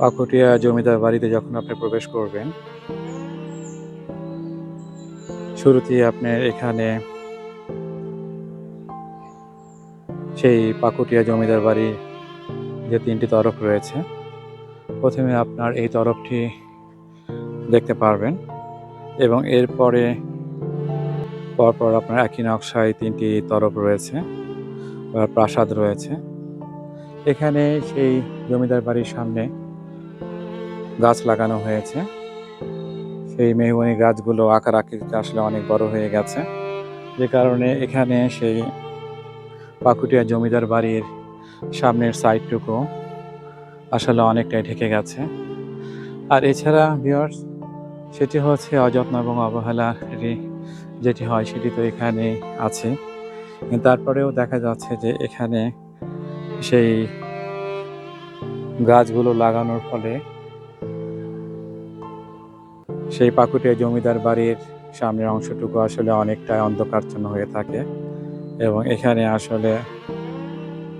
পাকুটিয়া জমিদার বাড়িতে যখন আপনি প্রবেশ করবেন, শুরুতেই আপনার এখানে সেই পাকুটিয়া জমিদার বাড়ির যে তিনটি তরফ রয়েছে, প্রথমে আপনার এই তরফটি দেখতে পারবেন এবং এরপরে পরপর আপনার একই নকশায় তিনটি তরফ রয়েছে প্রাসাদ রয়েছে। এখানে সেই জমিদার বাড়ির সামনে গাছ লাগানো হয়েছে। সেই মেহগনি গাছগুলো আকার আকৃতিতে আসলে অনেক বড় হয়ে গেছে। যে কারণে এখানে সেই পাকুটিয়া জমিদার বাড়ির সামনের সাইডটুকু আসলে অনেকটাই ঢেকে গেছে। আর এছাড়া ভিওর্স সেটি হচ্ছে অযত্ন এবং অবহেলারই যেটি হয়, সেটি তো এখানে আছে। তারপরেও দেখা যাচ্ছে যে এখানে সেই গাছগুলো লাগানোর ফলে সেই পাকুটিয়া জমিদার বাড়ির সামনের অংশটুকু আসলে অনেকটাই অন্ধকারচ্ছন্ন হয়ে থাকে এবং এখানে আসলে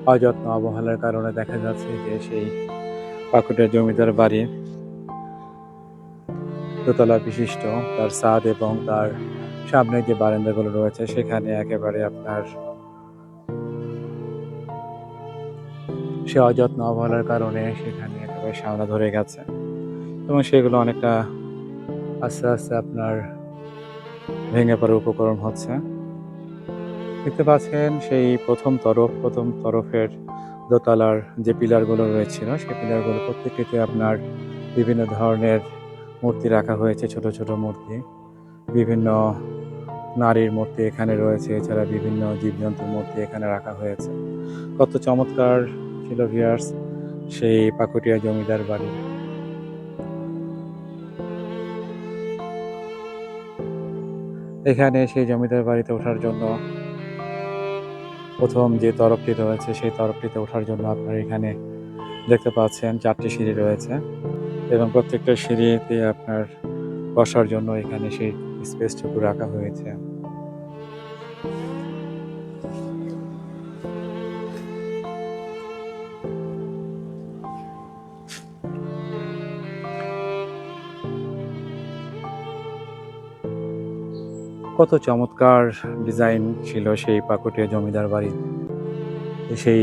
অযত্ন অবহেলার কারণে দেখা যাচ্ছে যে সেই পাকুটিয়া জমিদার বাড়ির দোতলা বিশিষ্ট তার ছাদ এবং তার সামনে যে বারান্দাগুলো রয়েছে, সেখানে একেবারে আপনার সে অযত্ন অবহেলার কারণে সেখানে একেবারে সামনা ধরে গেছে এবং সেগুলো অনেকটা আস্তে আস্তে আপনার ভেঙে পড়ার উপকরণ হচ্ছে। দেখতে পাচ্ছেন সেই প্রথম তরফ, প্রথম তরফের দোতলার যে পিলারগুলো রয়েছিল, সেই পিলারগুলো প্রত্যেকটিতে আপনার বিভিন্ন ধরনের মূর্তি রাখা হয়েছে, ছোট ছোট মূর্তি। বিভিন্ন নারীর মূর্তি এখানে রয়েছে, এছাড়া বিভিন্ন জীবজন্তুর মূর্তি এখানে রাখা হয়েছে। কত চমৎকার ছিল ভিয়ার্স সেই পাকুটিয়া জমিদার বাড়ি। এখানে সেই জমিদার বাড়িতে ওঠার জন্য। প্রথম যে তরফটি রয়েছে, সেই তরফটিতে ওঠার জন্য আপনারা এখানে দেখতে পাচ্ছেন চারটি সিঁড়ি রয়েছে এবং প্রত্যেকটা সিঁড়িতে আপনার বসার জন্য এখানে সেই স্পেসটুকু রাখা হয়েছে। কত চমৎকার ডিজাইন ছিল সেই পাকুটিয়া জমিদার বাড়ির। সেই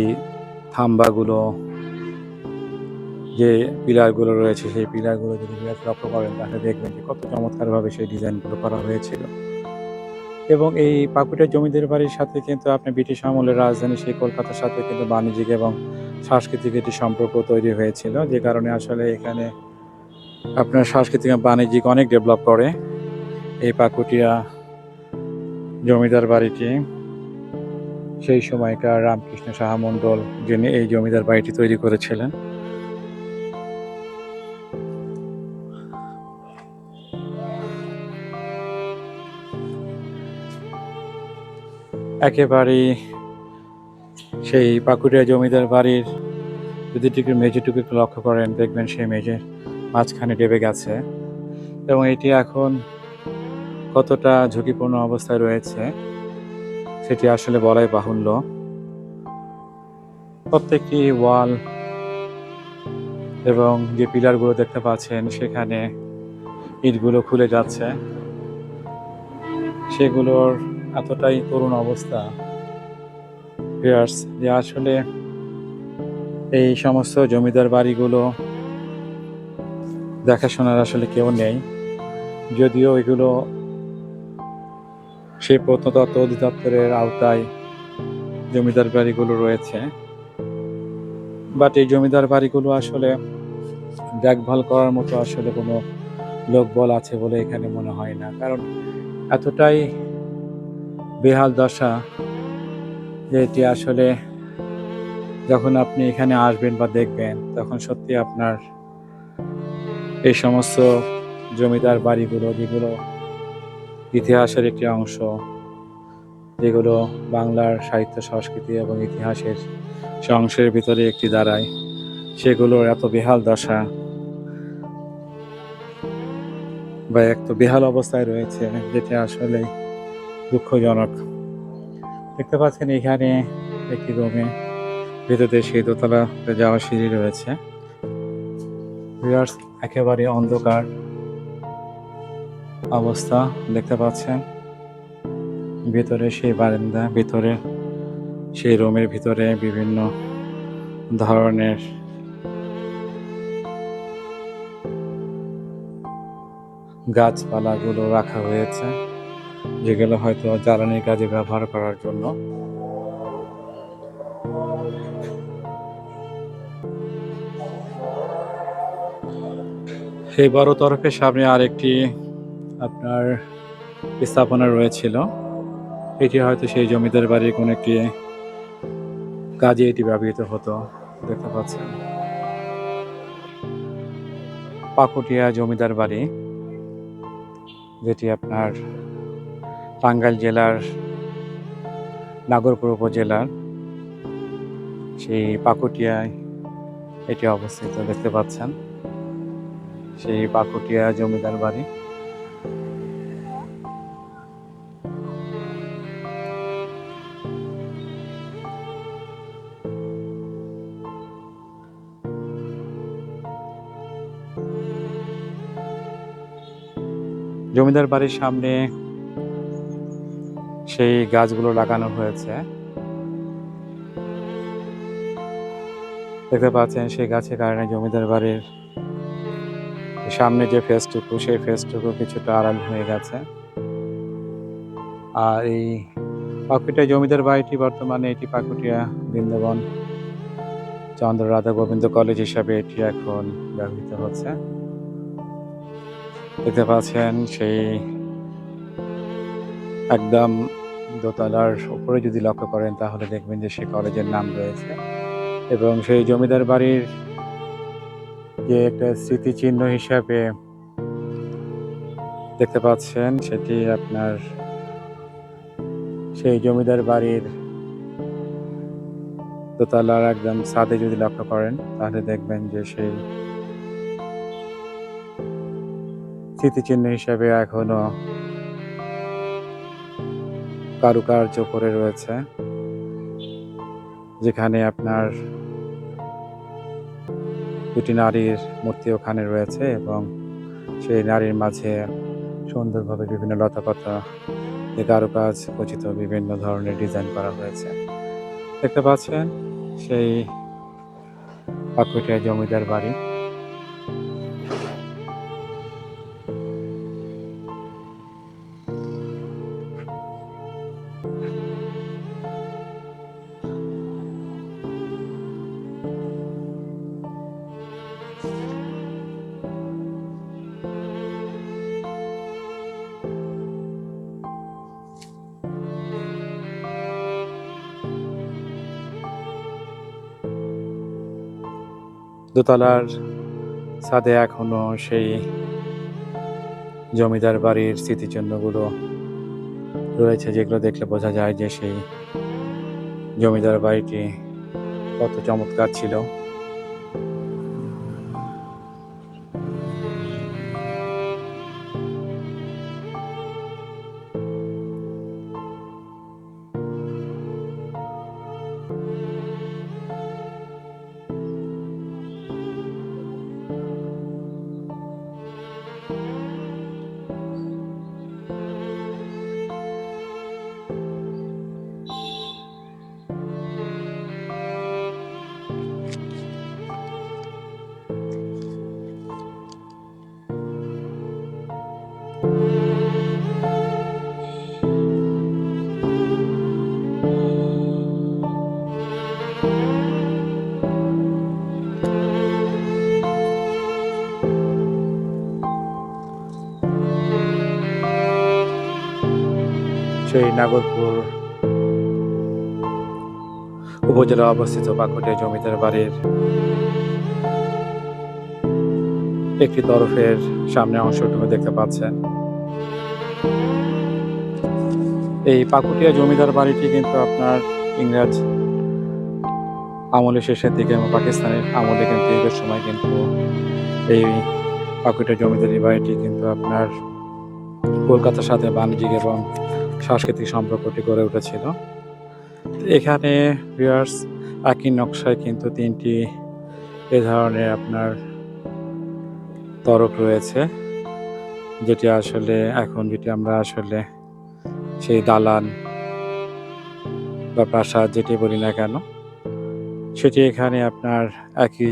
থাম্বাগুলো, যে পিলারগুলো রয়েছে, সেই পিলারগুলো যদি লক্ষ্য করেন, তাহলে দেখবেন যে কত চমৎকারভাবে সেই ডিজাইনগুলো করা হয়েছিল। এবং এই পাকুটিয়া জমিদার বাড়ির সাথে কিন্তু আপনি ব্রিটিশ আমলের রাজধানী, সেই কলকাতার সাথে কিন্তু বাণিজ্যিক এবং সাংস্কৃতিক একটি সম্পর্ক তৈরি হয়েছিল, যে কারণে আসলে এখানে আপনার সাংস্কৃতিক বাণিজ্যিক অনেক ডেভেলপ করে। এই পাকুটিয়া জমিদার বাড়িটি, সেই সময়কার রামকৃষ্ণ সাহা মণ্ডল যিনি এই জমিদার বাড়িটি তৈরি করেছিলেন। একেবারেই সেই পাকুড়িয়া জমিদার বাড়ির যদি একটু মেঝেটুকু লক্ষ্য করেন, দেখবেন সেই মেঝের মাঝখানে ডেবে গেছে। এবং এটি এখন কতটা ঝুঁকিপূর্ণ অবস্থায় রয়েছে, সেটি আসলে বলাই বাহুল্য। প্রত্যেকটি ওয়াল এবং যে পিলারগুলো দেখতে পাচ্ছেন, সেখানে ইটগুলো খুলে যাচ্ছে। সেগুলোর এতটাই করুণ অবস্থা যে আসলে এই সমস্ত জমিদার বাড়িগুলো দেখাশোনার আসলে কেউ নেই। যদিও এগুলো সেই প্রত্নতত্ত্ব অধিদপ্তরের আওতায় জমিদার বাড়িগুলো রয়েছে। বাট এই জমিদার বাড়িগুলো আসলে দেখভাল করার মতো আসলে কোনো লোকবল আছে বলে এখানে মনে হয় না। কারণ এতটাই বেহাল দশা যে এটি আসলে যখন আপনি এখানে আসবেন বা দেখবেন, তখন সত্যি আপনার এই সমস্ত জমিদার বাড়িগুলো যেগুলো ইতিহাসের একটি অংশ, যেগুলো বাংলার সাহিত্য, সংস্কৃতি এবং ইতিহাসের সে অংশের ভিতরে একটি দাঁড়ায় সেগুলোর এত বেহাল দশা বা এক তো বেহাল অবস্থায় রয়েছে, যেটা আসলে দুঃখজনক। দেখতে পাচ্ছেন এখানে একটি রুমে ভিতরে সেই দোতলাতে যাওয়ার সিঁড়ি রয়েছে। একেবারে অন্ধকার। অবস্থা দেখতে পাচ্ছেন। ভিতরে সেই বারান্দা, ভিতরে সেই রুমের ভিতরে বিভিন্ন ধরনের গাছপালাগুলো রাখা হয়েছে, যেগুলো হয়তো জ্বালানির কাজে ব্যবহার করার জন্য। এই বড় তরফের সামনে আরেকটি আপনার স্থাপনা রয়েছিল। এটি হয়তো সেই জমিদার বাড়ির কোনো একটি কাজে এটি ব্যবহৃত হতো, দেখতে পাচ্ছেন। পাকুটিয়া জমিদার বাড়ি, যেটি আপনার টাঙ্গাইল জেলার নাগরপুর উপজেলার সেই পাকুটিয়ায় এটি অবস্থিত, দেখতে পাচ্ছেন। সেই পাকুটিয়া জমিদার বাড়ি। জমিদার বাড়ির সামনে সেই গাছগুলো লাগানো হয়েছে। দেখতে পাচ্ছেন সেই গাছের কারণে জমিদার বাড়ির সামনে যে ফেসটুকু, সেই ফেসটুকু কিছুটা আড়াল হয়ে গেছে। আর এই পাকুটিয়া জমিদার বাড়িটি বর্তমানে এটি পাকুটিয়া বৃন্দাবন চন্দ্র রাধা গোবিন্দ কলেজ হিসাবে এটি এখন ব্যবহৃত হচ্ছে। দেখতে পাচ্ছেন সেই একদম দোতলার উপরে যদি লক্ষ্য করেন, তাহলে দেখবেন যে সে কলেজের নাম রয়েছে। এবং সেই জমিদার বাড়ির যে একটা স্মৃতিচিহ্ন হিসাবে দেখতে পাচ্ছেন, সেটি আপনার সেই জমিদার বাড়ির দোতলার একদম ছাদে যদি লক্ষ্য করেন, তাহলে দেখবেন যে সেই স্মৃতিচিহ্ন হিসাবে এখনও কারুকার্য করে রয়েছে, যেখানে আপনার দুটি নারীর মূর্তি ওখানে রয়েছে এবং সেই নারীর মাঝে সুন্দরভাবে বিভিন্ন লতাপাতা কারুকাজ খচিত বিভিন্ন ধরনের ডিজাইন করা হয়েছে। দেখতে পাচ্ছেন সেই পাকুটিয়া জমিদার বাড়ি। দোতলার ছাদে এখনও সেই জমিদার বাড়ির স্মৃতিচিহ্নগুলো রয়েছে, যেগুলো দেখলে বোঝা যায় যে সেই জমিদার বাড়িটি কত চমৎকার ছিল। নাগরপুর। উপজেলা অবস্থিত পাকুটিয়া জমিদার বাড়ির একটি তরফের সামনে অংশটুকু দেখতে পাচ্ছেন। এই পাকুটিয়া জমিদার বাড়িটি কিন্তু আপনার ইংরেজ আমলের শেষের দিকে এবং পাকিস্তানের আমলে কিন্তু এই সময় কিন্তু এই পাকুটিয়া জমিদারি বাড়িটি কিন্তু আপনার কলকাতার সাথে বাণিজ্যিক এবং সাংস্কৃতিক সম্পর্কটি গড়ে উঠেছিল। এখানে ভিউয়ার্স একই নকশায় কিন্তু তিনটি এ ধরনের আপনার তরফ রয়েছে, যেটি আসলে এখন যেটি আমরা আসলে সেই দালান বা প্রাসাদ যেটি বলি না কেন, সেটি এখানে আপনার একই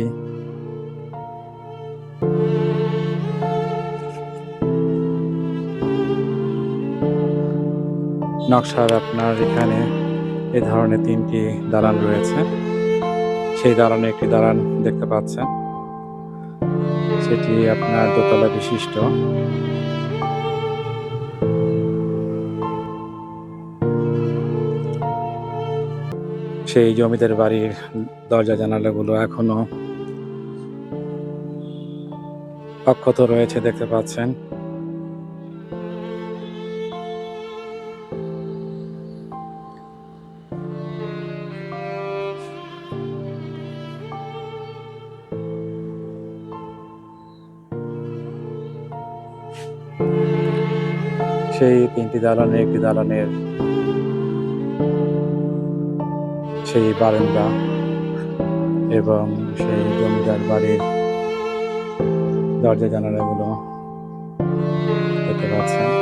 নকশার আপনার এখানে এ ধরনের তিনটি দালান রয়েছে। সেই দালানে একটি দালান দেখতে পাচ্ছেন। সেটি আপনার দোতলা বিশিষ্ট। সেই জমিদার বাড়ির দরজা জানালাগুলো এখনও অক্ষত রয়েছে দেখতে পাচ্ছেন। সেই তিনটি দালানের একটি দালানের সেই বারান্দা এবং সেই জমিদার বাড়ির দরজা জানালাগুলো দেখতে পাচ্ছেন।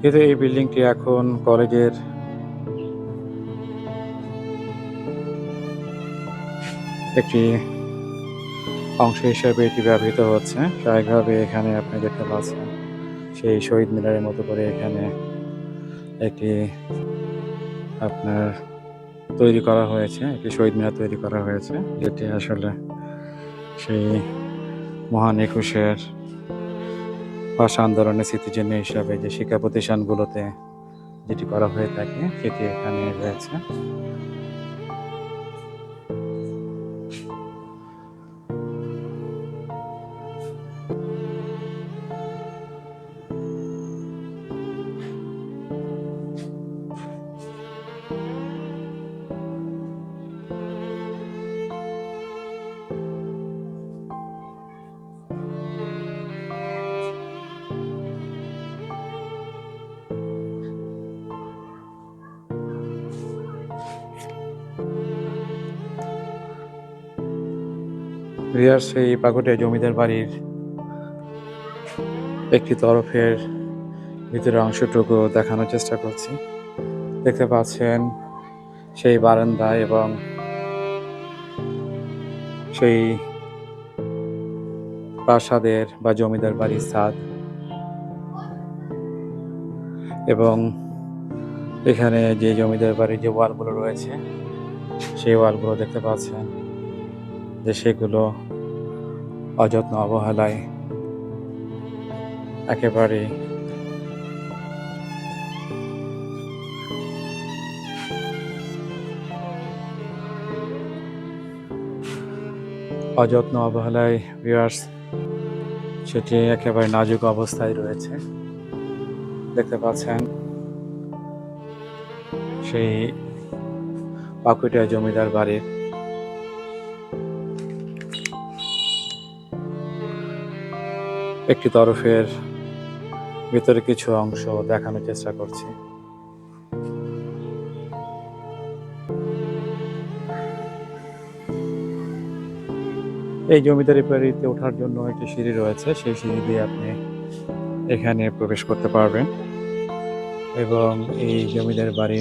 কিন্তু এই বিল্ডিংটি এখন কলেজের একটি অংশ হিসেবে এটি ব্যবহৃত হচ্ছে। স্বাভাবিকভাবে এখানে আপনি দেখতে পাচ্ছেন সেই শহীদ মিনারের মতো করে এখানে একটি আপনার তৈরি করা হয়েছে, একটি শহীদ মিনার তৈরি করা হয়েছে। যেটি আসলে সেই মহান একুশের ভাষা আন্দোলনের স্মৃতিচিহ্ন হিসাবে যে শিক্ষা প্রতিষ্ঠানগুলোতে যেটি করা হয়ে থাকে সেটি এখানে রয়েছে। রিয়ার সেই পাকুটিয়া জমিদার বাড়ির একটি তরফের ভিতরের অংশটুকু দেখানোর চেষ্টা করছি। দেখতে পাচ্ছেন সেই বারান্দা এবং সেই প্রাসাদের বা জমিদার বাড়ির ছাদ এবং এখানে যে জমিদার বাড়ির যে ওয়ালগুলো রয়েছে, সেই ওয়ালগুলো দেখতে পাচ্ছেন যে সেগুলো অযত্ন অবহেলায়। একেবারে অযত্ন অবহেলায় ভিউয়ার্স সেটি একেবারে নাজুক অবস্থায় রয়েছে। দেখতে পাচ্ছেন, সেই পাকুটিয়া জমিদার বাড়ির একটি তরফের ভিতরে কিছু অংশ দেখানোর চেষ্টা করছি। এই জমিদারি বাড়িতে ওঠার জন্য একটি সিঁড়ি রয়েছে। সেই সিঁড়ি দিয়ে আপনি এখানে প্রবেশ করতে পারবেন এবং এই জমিদার বাড়ি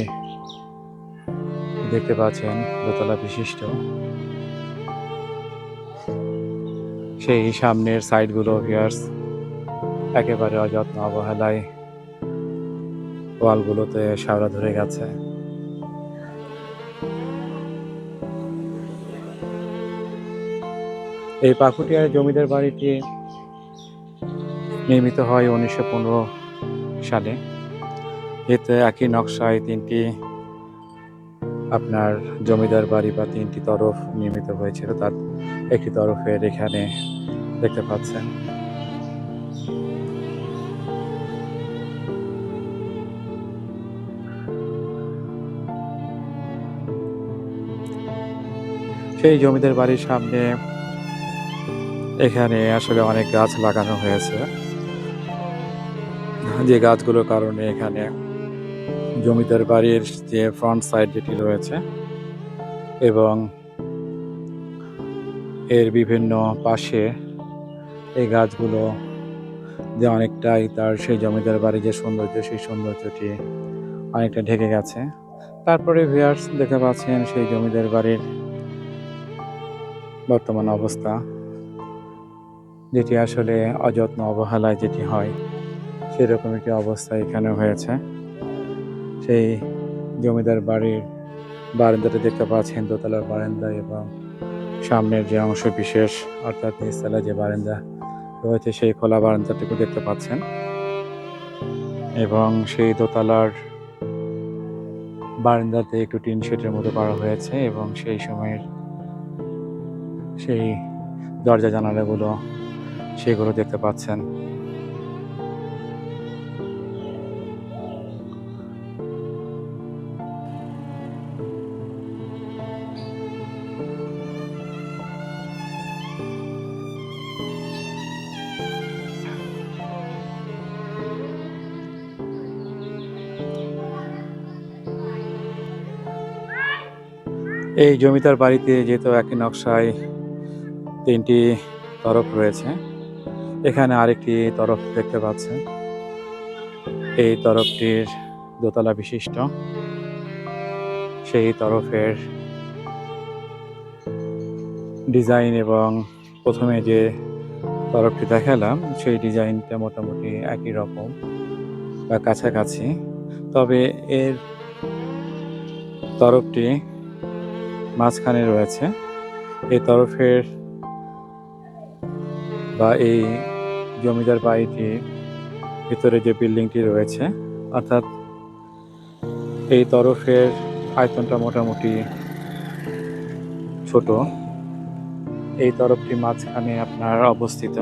দেখতে পাচ্ছেন দোতলা বিশিষ্ট। সেই সামনের সাইডগুলো ভিয়ার্স একেবারে অযত্ন অবহেলায় ওয়ালগুলোতে শ্যাওলা ধরে গেছে। এই পাকুটিয়ার জমিদার বাড়িটি নির্মিত হয় উনিশশো পনেরো সালে। এতে একই নকশায় তিনটি আপনার জমিদার বাড়ি বা তিনটি তরফ নির্মিত হয়েছিল। তার একটি তরফের এখানে দেখতে পাচ্ছেন। সেই জমিদার বাড়ির সামনে এখানে আসলে অনেক গাছ লাগানো হয়েছে। যে গাছগুলোর কারণে এখানে জমিদার বাড়ির যে ফ্রন্ট সাইড যেটি রয়েছে এবং এর বিভিন্ন পাশে এই গাছগুলো যে অনেকটাই তার সেই জমিদার বাড়ির যে সৌন্দর্য, সেই সৌন্দর্যটি অনেকটা ঢেকে গেছে। তারপরে ভিয়ার্স দেখতে পাচ্ছেন সেই জমিদার বাড়ির বর্তমান অবস্থা, যেটি আসলে অযত্ন অবহেলায় যেটি হয়, সেরকম একটি অবস্থা এখানে হয়েছে। সেই জমিদার বাড়ির বারান্দাটা দেখতে পাচ্ছেন, দোতলার বারান্দা এবং সামনের যে অংশ বিশেষ, অর্থাৎ নিচতলা যে বারান্দা রয়েছে, সেই খোলা বারান্দাটুকু দেখতে পাচ্ছেন। এবং সেই দোতলার বারান্দাতে একটু টিন শেডের মতো করা হয়েছে এবং সেই সময়ের সেই দরজা জানালাগুলো সেগুলো দেখতে পাচ্ছেন। এই জমিদার বাড়িতে যেহেতু একই নকশায় তিনটি তরফ রয়েছে। এখানে আরেকটি তরফ দেখতে পাচ্ছেন। এই তরফটির দোতলা বিশিষ্ট। সেই তরফের ডিজাইন এবং প্রথমে যে তরফটি দেখালাম, সেই ডিজাইনটা মোটামুটি একই রকম বা কাছাকাছি। তবে এর তরফটি মাঝখানে রয়েছে। এই তরফের বা এই জমিদার বাড়িটি ভিতরে যে বিল্ডিংটি রয়েছে, অর্থাৎ এই তরফের আয়তনটা মোটামুটি ছোট। এই তরফটি মাঝখানে আপনার অবস্থিত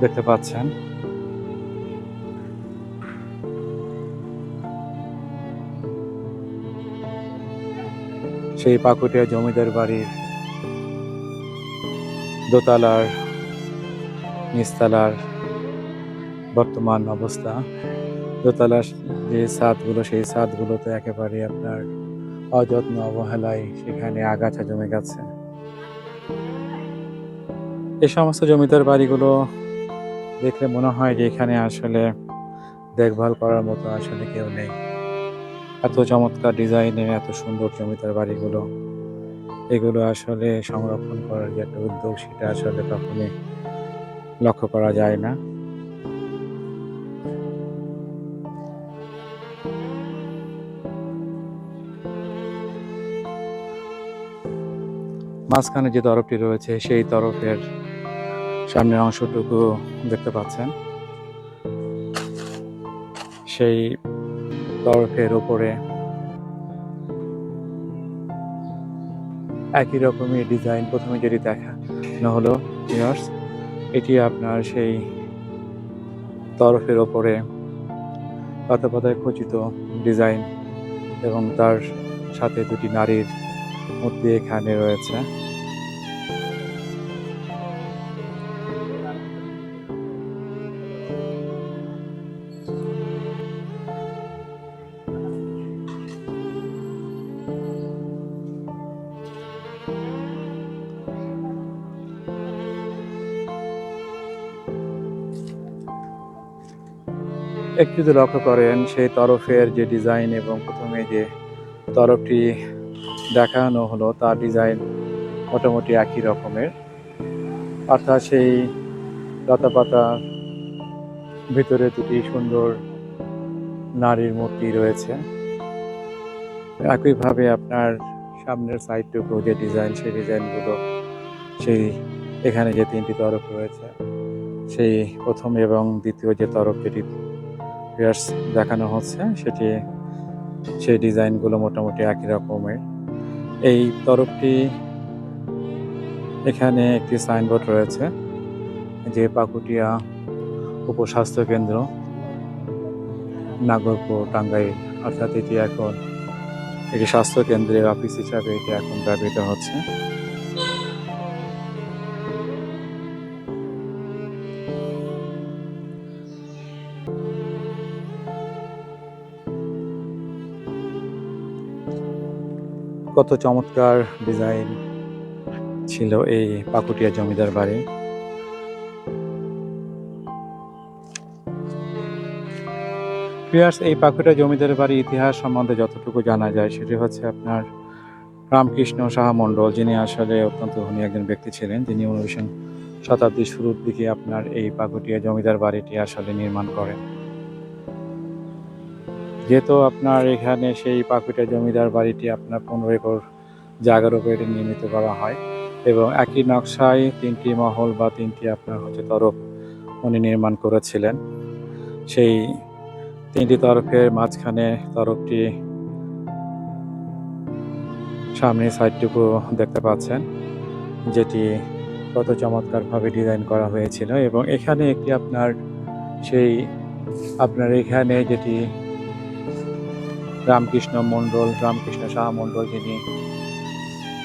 দেখতে পাচ্ছেন। সেই পাকুটিয়া জমিদার বাড়ির দোতলার নিচতলার বর্তমান অবস্থা। দোতলার যে ছাদগুলো, সেই ছাদগুলোতে একেবারে আপনার অযত্ন অবহেলায় সেখানে আগাছা জমে গেছে। এই সমস্ত জমিদার বাড়িগুলো দেখলে মনে হয় যে এখানে আসলে দেখভাল করার মতো আসলে কেউ নেই। এত চমৎকার ডিজাইনের, এত সুন্দর জমিদার বাড়িগুলো। এগুলো আসলে সংরক্ষণ করার যে একটা উদ্যোগ, সেটা আসলে কখনই লক্ষ্য করা যায় না। মাঝখানে যে তরফটি রয়েছে, সেই তরফের সামনের অংশটুকু দেখতে পাচ্ছেন। সেই তরফের উপরে একই রকমের ডিজাইন প্রথমে যেটি দেখানো হলো এটি আপনার সেই তরফের ওপরে পাতা পাতায় খচিত ডিজাইন এবং তার সাথে দুটি নারীর মূর্তি এখানে রয়েছে। একটু যদি লক্ষ্য করেন, সেই তরফের যে ডিজাইন এবং প্রথমে যে তরফটি দেখানো হলো, তার ডিজাইন মোটামুটি একই রকমের। অর্থাৎ সেই লতা পাতা ভিতরে দুটি সুন্দর নারীর মূর্তি রয়েছে। একইভাবে আপনার সামনের সাইডটুকু যে ডিজাইন সেই ডিজাইনগুলো সেই এখানে যে তিনটি তরফ রয়েছে, সেই প্রথম এবং দ্বিতীয় যে তরফ যেটি পিয়ার্স দেখানো হচ্ছে, সেটি, সেই ডিজাইনগুলো মোটামুটি একই রকমের। এই তরফটি এখানে একটি সাইনবোর্ড রয়েছে, যে পাকুটিয়া উপস্বাস্থ্য কেন্দ্র নাগরপুর টাঙ্গাইল, অর্থাৎ এটি এখন একটি স্বাস্থ্য কেন্দ্রের অফিস হিসাবে এটি এখন ব্যবহৃত হচ্ছে। কত চমৎকার ডিজাইন ছিল এই পাকুটিয়া জমিদার বাড়ি। এই পাকুটিয়া জমিদার বাড়ির ইতিহাস সম্বন্ধে যতটুকু জানা যায় সেটি হচ্ছে আপনার রামকৃষ্ণ সাহা মণ্ডল, যিনি আসলে অত্যন্ত ধনী একজন ব্যক্তি ছিলেন, যিনি উনিশ শতাব্দীর শুরুর দিকে আপনার এই পাকুটিয়া জমিদার বাড়িটি আসলে নির্মাণ করেন। যেহেতু আপনার এখানে সেই পাকুটিয়া জমিদার বাড়িটি আপনার পনেরো একর জায়গার উপরে এটি নির্মিত করা হয় এবং একই নকশায় তিনটি মহল বা তিনটি আপনার হচ্ছে তরফ উনি নির্মাণ করেছিলেন। সেই তিনটি তরফের মাঝখানে তরফটি সামনে সাইডটুকু দেখতে পাচ্ছেন, যেটি কত চমৎকারভাবে ডিজাইন করা হয়েছিল এবং এখানে একটি আপনার সেই আপনার এখানে যেটি রামকৃষ্ণ মণ্ডল, রামকৃষ্ণ সাহা মণ্ডল যিনি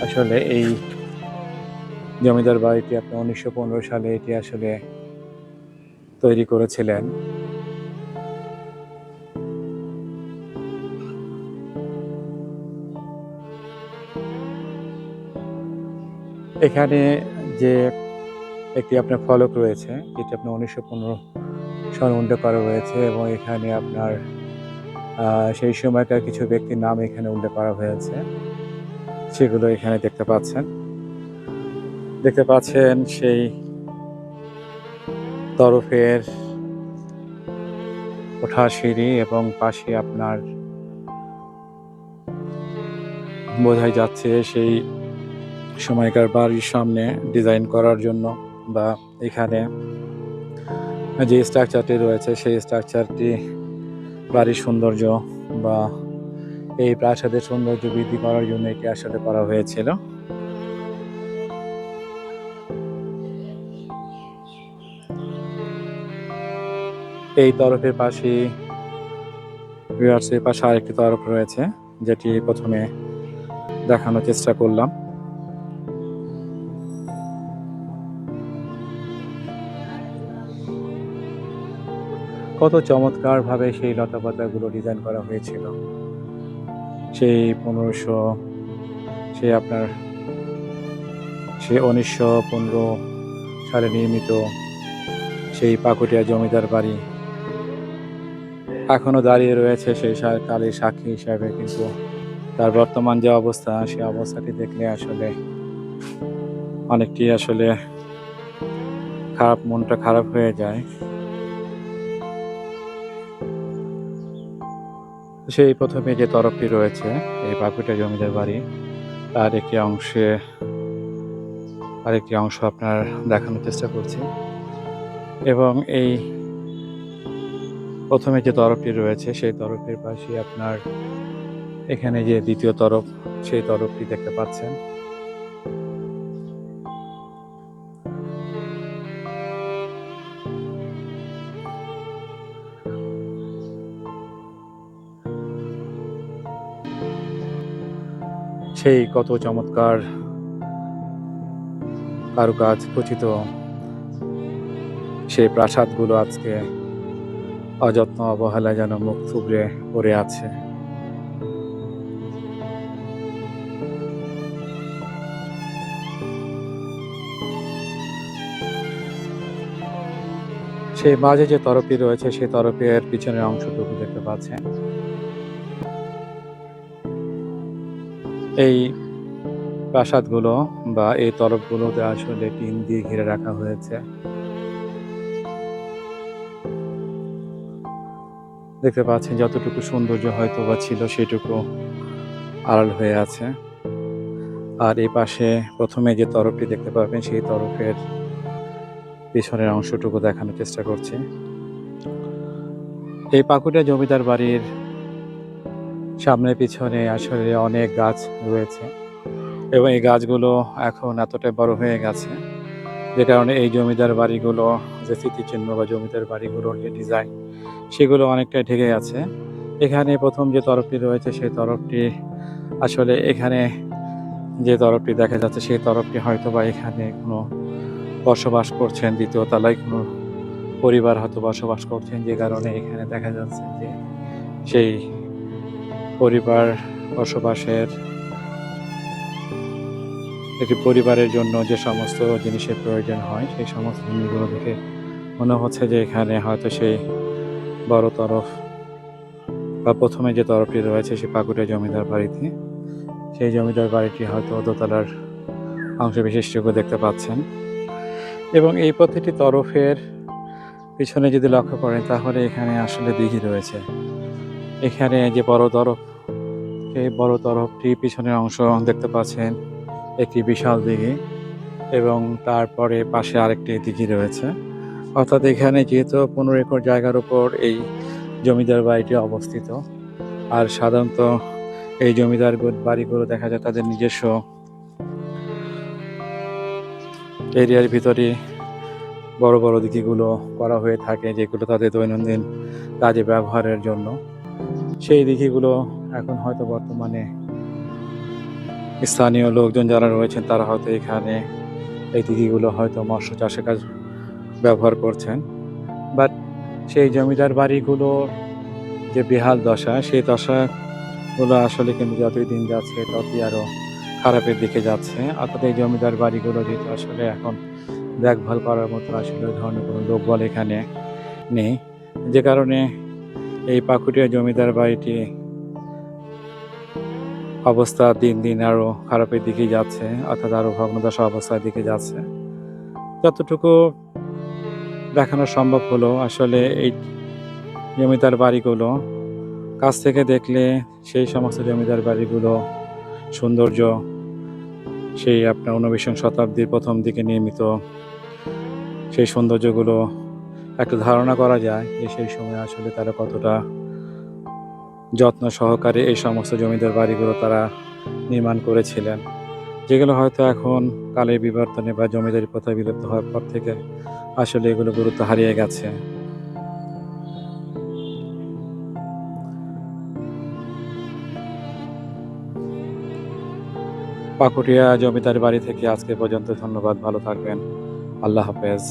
আসলে এই জমিদার বাড়িটি আপনার উনিশশো সালে এটি আসলে তৈরি করেছিলেন। এখানে যে একটি আপনার ফলক রয়েছে যেটি আপনার উনিশশো পনেরো উল্লেখ করা রয়েছে এবং এখানে আপনার সেই সময়কার কিছু ব্যক্তির নাম এখানে উল্লেখ করা হয়েছে। সেগুলো এখানে দেখতে পাচ্ছেন। দেখতে পাচ্ছেন সেই তরফের ওঠা সিঁড়ি এবং পাশে আপনার বোঝাই যাচ্ছে সেই সময়কার বাড়ির সামনে ডিজাইন করার জন্য বা এখানে যে স্ট্রাকচারটি রয়েছে, সেই স্ট্রাকচারটি বাড়ির সৌন্দর্য বা এই প্রাসাদের সৌন্দর্য বৃদ্ধি করার জন্য এটি আসলে করা হয়েছিল। এই তরফের পাশে ভিউয়ার্সের পাশে আরেকটি তরফ রয়েছে, যেটি প্রথমে দেখানোর চেষ্টা করলাম। কত চমৎকার ভাবে সেই লতাপাতাগুলো ডিজাইন করা হয়েছিল। সেই পনেরোশো, সে আপনার, সে উনিশশো পনেরো সালে নির্মিত সেই পাকুটিয়া জমিদার বাড়ি। এখনও দাঁড়িয়ে রয়েছে সেই কালের সাক্ষী হিসাবে, কিন্তু তার বর্তমান যে অবস্থা সেই অবস্থাটি দেখলে আসলে অনেকটি আসলে খারাপ, মনটা খারাপ হয়ে যায়। সেই প্রথমে যে তরফটি রয়েছে, এই বাকুটা জমিদার বাড়ি, তার একটি অংশে আরেকটি অংশ আপনার দেখানোর চেষ্টা করছি। এবং এই প্রথমে যে তরফটি রয়েছে, সেই তরফের পাশে আপনার এখানে যে দ্বিতীয় তরফ, সেই তরফটি দেখতে পাচ্ছেন। সেই কত চমৎকার কারুকাজ খচিত সেই প্রাসাদগুলো আজকে অযত্ন অবহেলা যেন মুখ থুবড়ে পড়ে আছে। সেই মাঝে যে তরফটি রয়েছে, সেই তরফের পিছনের অংশটুকু দেখতে পাচ্ছেন। এই প্রাসাদগুলো বা এই তরফগুলোতে আসলে টিন দিয়ে ঘিরে রাখা হয়েছে। দেখতে পাচ্ছেন যতটুকু সৌন্দর্য হয়তো বা ছিল সেটুকু আড়াল হয়ে আছে। আর এই পাশে প্রথমে যে তরফটি দেখতে পাবেন সেই তরফের পিছনের অংশটুকু দেখানোর চেষ্টা করছি। এই পাকুড়া জমিদার বাড়ির সামনে পিছনে আসলে অনেক গাছ রয়েছে এবং এই গাছগুলো এখন এতটাই বড় হয়ে গেছে যে কারণে এই জমিদার বাড়িগুলো, যে স্মৃতিচিহ্ন বা জমিদার বাড়িগুলোর যে ডিজাইন সেগুলো অনেকটাই ঢেকে গেছে। এখানে প্রথম যে তরফটি রয়েছে, সেই তরফটি আসলে এখানে যে তরফটি দেখা যাচ্ছে, সেই তরফটি হয়তো বা এখানে কোনো বসবাস করছেন, দ্বিতীয় তলায় কোনো পরিবার হয়তো বসবাস করছেন, যে কারণে এখানে দেখা যাচ্ছে যে সেই পরিবার বসবাসের, একটি পরিবারের জন্য যে সমস্ত জিনিসের প্রয়োজন হয়, সেই সমস্ত জিনিসগুলো দেখে মনে হচ্ছে যে এখানে হয়তো সেই বড় তরফ বা প্রথমে যে তরফটি রয়েছে সেই পাকুড়িয়া জমিদার বাড়িতে সেই জমিদার বাড়িটি হয়তো দোতলার অংশ বিশিষ্টটুকু দেখতে পাচ্ছেন। এবং এই প্রতিটি তরফের পিছনে যদি লক্ষ্য করেন, তাহলে এখানে আসলে দিঘি রয়েছে। এখানে যে বড় তরফ সেই বড় তরফটি পিছনের অংশ দেখতে পাচ্ছেন, একটি বিশাল দিঘি এবং তারপরে পাশে আরেকটি দিঘি রয়েছে। অর্থাৎ এখানে যেহেতু পনেরো একর জায়গার উপর এই জমিদার বাড়িটি অবস্থিত, আর সাধারণত এই জমিদার বাড়িগুলো দেখা যায় তাদের নিজস্ব এরিয়ার ভিতরে বড় বড় দিঘিগুলো করা হয়ে থাকে, যেগুলো তাদের দৈনন্দিন কাজে ব্যবহারের জন্য। সেই দিঘিগুলো এখন হয়তো বর্তমানে স্থানীয় লোকজন যারা রয়েছেন, তারা হয়তো এখানে এই দিঘিগুলো হয়তো মৎস্য চাষের কাজ ব্যবহার করছেন। বাট সেই জমিদার বাড়িগুলো, যে বেহাল দশা, সেই দশাগুলো আসলে কিন্তু যতই দিন যাচ্ছে, ততই আরও খারাপের দিকে যাচ্ছে। অর্থাৎ এই জমিদার বাড়িগুলো যেহেতু আসলে এখন দেখভাল করার মতো আসলে ধরনের কোনো লোকবল এখানে নেই। যে কারণে এই পাকুটিয়া জমিদার বাড়িটি অবস্থা দিন দিন আরও খারাপের দিকে যাচ্ছে, অর্থাৎ আরও ভগ্নদশা অবস্থার দিকে যাচ্ছে। যতটুকু দেখানো সম্ভব হলো, আসলে এই জমিদার বাড়িগুলো, কাছ থেকে দেখলে সেই সমস্ত জমিদার বাড়িগুলো সৌন্দর্য, সেই আপনার ঊনবিংশ শতাব্দীর প্রথম দিকে নির্মিত, সেই সৌন্দর্যগুলো একটা ধারণা করা যায় যে সেই সময় আসলে তারা কতটা যত্ন সহকারে এই সমস্ত জমিদার বাড়িগুলো তারা নির্মাণ করেছিলেন, যেগুলো হয়তো এখন কালের বিবর্তনে বা জমিদারি প্রথা বিলুপ্ত হওয়ার পর থেকে আসলে এগুলো গুরুত্ব হারিয়ে গেছে। পাকুটিয়া জমিদার বাড়ি থেকে আজকে পর্যন্ত ধন্যবাদ, ভালো থাকবেন। আল্লাহ হাফেজ।